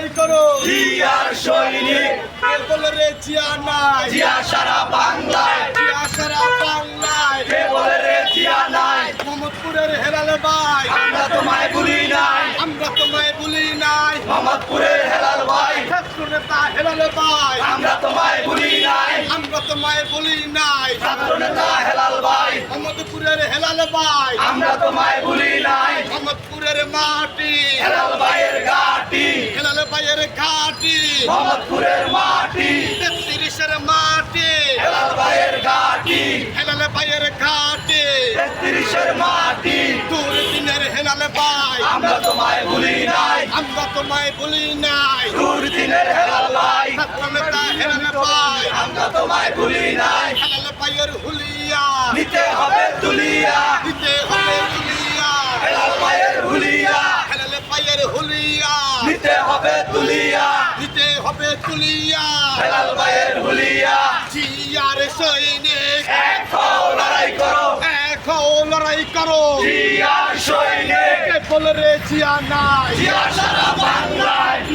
লড়াই করো। জিয়ার সৈনিক। এর রে জিয়া নাই। জিয়া সারা বাংলায়। জিয়া সারা বাংলায়। কে রে জিয়া নাই। মোহাম্মদপুরের হেলালে ভাই। আমরা তোমায় বলি নাই। আমরা তোমায় বলি নাই। মোহাম্মদপুরের হেলাল ভাই। ছাত্র নেতা হেলালে ভাই। আমরা তোমায় বলি নাই। আমরা তোমায় বলি নাই। ছাত্র নেতা হেলাল ভাই। মোহাম্মদপুরের হেলালে ভাই। আমরা তোমায় বলি নাই। মোহাম্মদপুরের মাটি। তেত্রিশের মাটি। হেলাল ভাইয়ের ঘাটি। হেলালে ভাইয়ের ঘাটি। তেত্রিশের মাটি। দূর দিনের হেলালে ভাই আমরা তোমায় ভুলি নাই। আমরা তোমায় বলি নাই। দূর দিনের হেলাল ভাই নেতা হেলালে ভাই আমরা তোমায় ভুলি নাই। হেলালে ভাইয়ের হুলিয়া। নিতে হবে তুলিয়া দিতে হবে হুলিয়া হেলাল ভাইয়ের হুলিয়া। হেলালে ভাইয়ের হুলিয়া। নিতে হবে তুলিয়া তুলিয়া হেলাল ভাইয়ের হুলিয়া। জিয়ার সৈনিক। এক হও লড়াই করো। এখন লড়াই করো। জিয়ার সৈনিক। কে রে জিয়া নাই। জিয়া সারা বাংলায়।